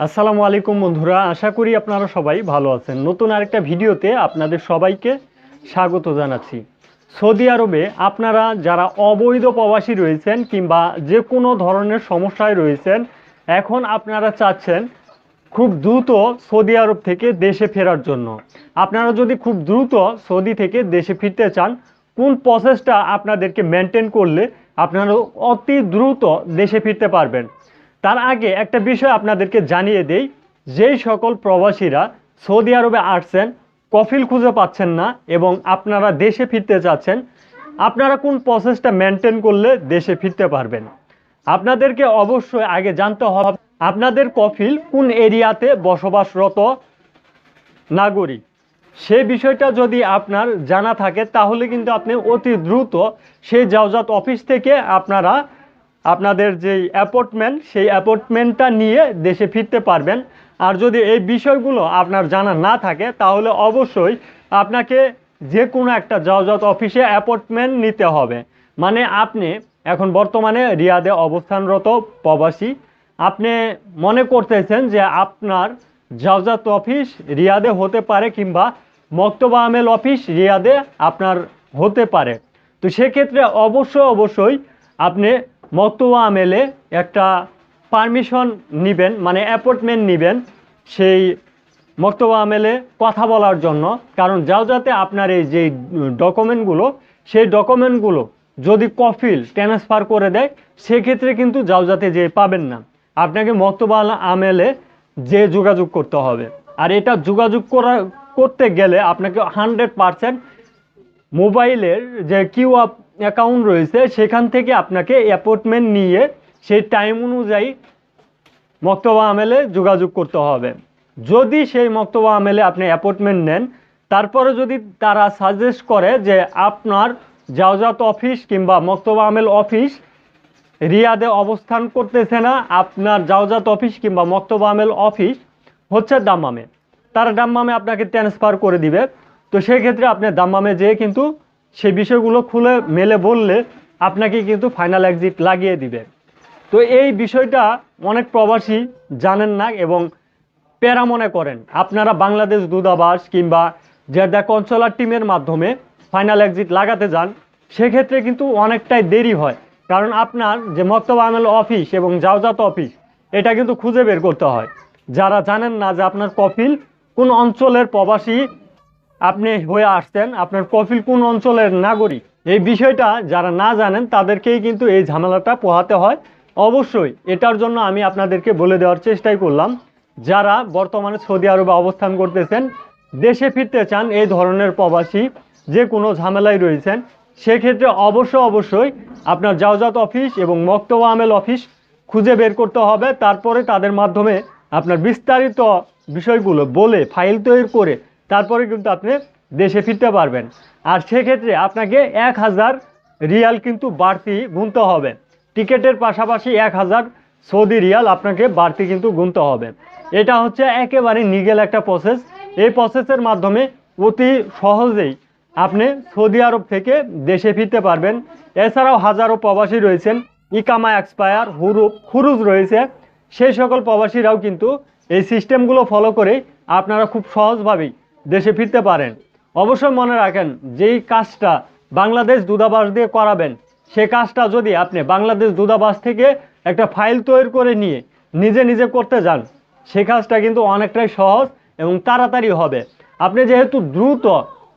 আসসালামু আলাইকুম বন্ধুরা, আশা করি আপনারা সবাই ভালো আছেন। নতুন আরেকটা ভিডিওতে আপনাদের সবাইকে স্বাগত জানাচ্ছি। সৌদি আরবে আপনারা যারা অবৈধ প্রবাসী রয়েছেন কিংবা যে কোনো ধরনের সমস্যায় রয়েছেন, এখন আপনারা চাচ্ছেন খুব দ্রুত সৌদি আরব থেকে দেশে ফেরার জন্য। আপনারা যদি খুব দ্রুত সৌদি থেকে দেশে ফিরতে চান, কোন প্রসেসটা আপনাদেরকে মেনটেন করলে আপনারা অতি দ্রুত দেশে ফিরতে পারবেন? তার আগে একটা বিষয় আপনাদেরকে জানিয়ে দেই, যেই সকল প্রবাসীরা সৌদি আরবে আসছেন, কফিল খুঁজে পাচ্ছেন না এবং আপনারা দেশে ফিরতে চাচ্ছেন, আপনারা কোন প্রসেসটা মেনটেন করলে দেশে ফিরতে পারবেন? আপনাদেরকে অবশ্যই আগে জানতে হবে, আপনাদের কফিল কোন এরিয়াতে বসবাসরত নাগরিক? সেই বিষয়টা যদি আপনার জানা থাকে, তাহলে কিন্তু আপনি অতি দ্রুত সেই জাওজাত অফিস থেকে আপনারা আপনাদের যে অ্যাপয়েন্টমেন্ট সেই অ্যাপয়েন্টমেন্টটা নিয়ে দেশে ফিরতে পারবেন। আর যদি এই বিষয়গুলো আপনার জানা না থাকে, তাহলে অবশ্যই আপনাকে যে কোনো একটা জাওজাত অফিসে অ্যাপয়েন্টমেন্ট নিতে হবে। মানে আপনি এখন বর্তমানে রিয়াদে অবস্থানরত প্রবাসী। আপনি মনে করতেছেন যে আপনার জাওজাত অফিস রিয়াদে হতে পারে কিংবা মক্তবা আমেল অফিস রিয়াদে আপনার হতে পারে। তো সেক্ষেত্রে অবশ্যই অবশ্যই আপনি মক্তবা আমেলে একটা পারমিশন নেবেন মানে অ্যাপয়েন্টমেন্ট নেবেন সেই মক্তবা আমেলে কথা বলার জন্য। কারণ যাও যাতে আপনার এই যে ডকুমেন্টগুলো সেই ডকুমেন্টগুলো যদি কফিল ট্রান্সফার করে দেয়, সেক্ষেত্রে কিন্তু যাও যাতে যে পাবেন না। আপনাকে মক্তবা আমেলে যে যোগাযোগ করতে হবে। আর এটা যোগাযোগ করা, করতে গেলে আপনাকে হান্ড্রেড পারসেন্ট মোবাইলের যে কিউ আপ অ্যাকাউন্ট রয়েছে, সেখান থেকে আপনাকে অ্যাপয়েন্টমেন্ট নিয়ে সেই টাইম অনুযায়ী মক্তবা আমেলে যোগাযোগ করতে হবে। যদি সেই মক্তবা আমেলে আপনি অ্যাপয়েন্টমেন্ট নেন, তারপরে যদি তারা সাজেস্ট করে যে আপনার জাওজাত অফিস কিংবা মক্তবা আমেল অফিস রিয়াদে অবস্থান করতেছে না, আপনার জাওজাত অফিস কিংবা মক্তবা আমেল অফিস হচ্ছে দাম্মামে। তারা দাম্মামে আপনাকে ট্রান্সফার করে দিবে। তো সেই ক্ষেত্রে আপনি দাম্মামে যেয়ে কিন্তু সেই বিষয়গুলো খুলে মেলে বললে আপনাকে কিন্তু ফাইনাল এক্সিট লাগিয়ে দিবে। তো এই বিষয়টা অনেক প্রবাসী জানেন না এবং প্যারা মনে করেন। আপনারা বাংলাদেশ দূতাবাস কিংবা জেদ্দা কনসোলার টিমের মাধ্যমে ফাইনাল এক্সিট লাগাতে যান, সেক্ষেত্রে কিন্তু অনেকটাই দেরি হয়। কারণ আপনার যে মক্তব আমেল অফিস এবং জাওজাত অফিস এটা কিন্তু খুঁজে বের করতে হয়। যারা জানেন না যে আপনার কফিল কোন অঞ্চলের প্রবাসী আপনি হয়ে আসছেন আপনার কফিল কোন অঞ্চলের নাগরিক? এই বিষয়টা যারা না জানেন, তাদেরকেই কিন্তু এই ঝামেলাটা পোহাতে হয়। অবশ্যই এটার জন্য আমি আপনাদেরকে বলে দেওয়ার চেষ্টাই করলাম। যারা বর্তমানে সৌদি আরবে অবস্থান করতেছেন, দেশে ফিরতে চান এই ধরনের প্রবাসী, যে কোনো ঝামেলায় রয়েছেন, সেক্ষেত্রে অবশ্য অবশ্যই আপনার জাওজাত অফিস এবং মক্তবা আমেল অফিস খুঁজে বের করতে হবে। তারপরে তাদের মাধ্যমে আপনার বিস্তারিত বিষয়গুলো বলে, ফাইল তৈরি করে তারপরে কিন্তু আপনি দেশে ফিরতে পারবেন। আর সেক্ষেত্রে আপনাকে এক হাজার রিয়াল কিন্তু বাড়তি গুনতে হবে। টিকেটের পাশাপাশি এক হাজার সৌদি রিয়াল আপনাকে বাড়তি কিন্তু গুনতে হবে। এটা হচ্ছে একেবারে নিগেল একটা প্রসেস এই প্রসেসের মাধ্যমে অতি সহজেই আপনি সৌদি আরব থেকে দেশে ফিরতে পারবেন। এছাড়াও হাজারো প্রবাসী রয়েছেন। ইকামা এক্সপায়ার হুরুপ খুরুজ রয়েছে। সেই সকল প্রবাসীরাও কিন্তু এই সিস্টেমগুলো ফলো করে আপনারা খুব সহজভাবেই দেশে ফিরতে পারেন। অবশ্যই মনে রাখেন, যেই কাজটা বাংলাদেশ দূতাবাস দিয়ে করাবেন, সে কাজটা যদি আপনি বাংলাদেশ দূতাবাস থেকে একটা ফাইল তৈরি করে নিয়ে নিজে নিজে করতে যান, সে কাজটা কিন্তু অনেকটাই সহজ এবং তাড়াতাড়ি হবে। আপনি যেহেতু দ্রুত,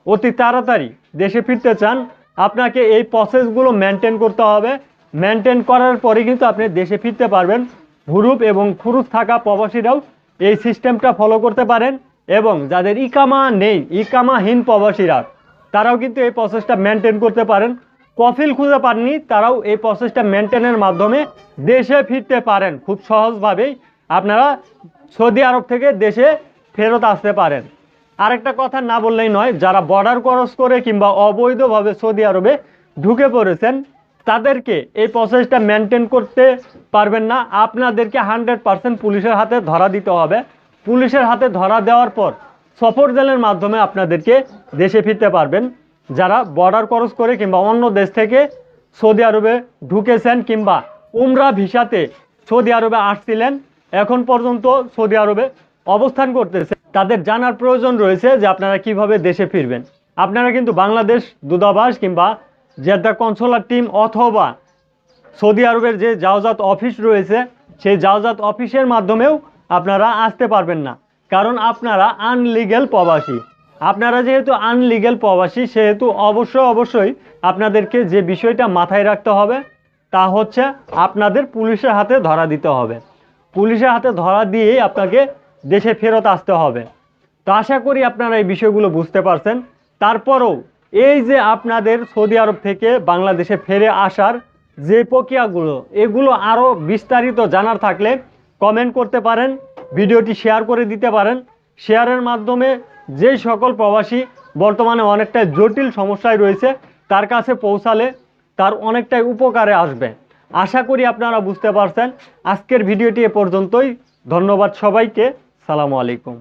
অতি তাড়াতাড়ি দেশে ফিরতে চান, আপনাকে এই প্রসেসগুলো মেনটেন করতে হবে। মেনটেন করার পরে কিন্তু আপনি দেশে ফিরতে পারবেন। হুরুপ এবং খুরুপ থাকা প্রবাসীরাও এই সিস্টেমটা ফলো করতে পারেন। এবং যাদের ইকামা নেই, ইকামাহীন প্রবাসীরা, তারাও কিন্তু এই প্রসেসটা মেনটেন করতে পারেন। কফিল খুঁজে পাননি, তারাও এই প্রসেসটা মেনটেনের মাধ্যমে দেশে ফিরতে পারেন। খুব সহজভাবেই আপনারা সৌদি আরব থেকে দেশে ফেরত আসতে পারেন। আরেকটা কথা না বললেই নয়, যারা বর্ডার ক্রস করে কিংবা অবৈধভাবে সৌদি আরবে ঢুকে পড়েছেন, তাদেরকে এই প্রসেসটা মেনটেন করতে পারবেন না। আপনাদেরকে হান্ড্রেড পুলিশের হাতে ধরা দিতে হবে। পুলিশের হাতে ধরা দেওয়ার পর সফর জেলের মাধ্যমে আপনাদেরকে দেশে ফিরতে পারবেন। যারা বর্ডার ক্রস করে কিংবা অন্য দেশ থেকে সৌদি আরবে ঢুকেছেন কিংবা উমরা ভিসাতে সৌদি আরবে আসছিলেন, এখন পর্যন্ত সৌদি আরবে অবস্থান করতেছে। তাদের জানার প্রয়োজন রয়েছে যে আপনারা কীভাবে দেশে ফিরবেন। আপনারা কিন্তু বাংলাদেশ দূতাবাস কিংবা জেদ্দা কনসোলার টিম অথবা সৌদি আরবের যে জাওজাত অফিস রয়েছে, সেই জাওজাত অফিসের মাধ্যমেও আপনারা আসতে পারবেন না। কারণ আপনারা আনলিগেল প্রবাসী। আপনারা যেহেতু আনলিগেল প্রবাসী, সেহেতু অবশ্যই অবশ্যই আপনাদেরকে যে বিষয়টা মাথায় রাখতে হবে, তা হচ্ছে আপনাদের পুলিশের হাতে ধরা দিতে হবে। পুলিশের হাতে ধরা দিয়েই আপনাকে দেশে ফেরত আসতে হবে। তো আশা করি আপনারা এই বিষয়গুলো বুঝতে পারছেন। তারপরেও এই যে আপনাদের সৌদি আরব থেকে বাংলাদেশে ফিরে আসার যে প্রক্রিয়াগুলো, এগুলো আরও বিস্তারিত জানার থাকলে কমেন্ট করতে পারেন, ভিডিওটি শেয়ার করে দিতে পারেন। শেয়ারের মাধ্যমে যেই সকল প্রবাসী বর্তমানে অনেকটাই জটিল সমস্যায় রয়েছে, তার কাছে পৌঁছালে তার অনেকটাই উপকারে আসবে। আশা করি আপনারা বুঝতে পারছেন। আজকের ভিডিওটি এ পর্যন্তই। ধন্যবাদ সবাইকে। সালামু আলাইকুম।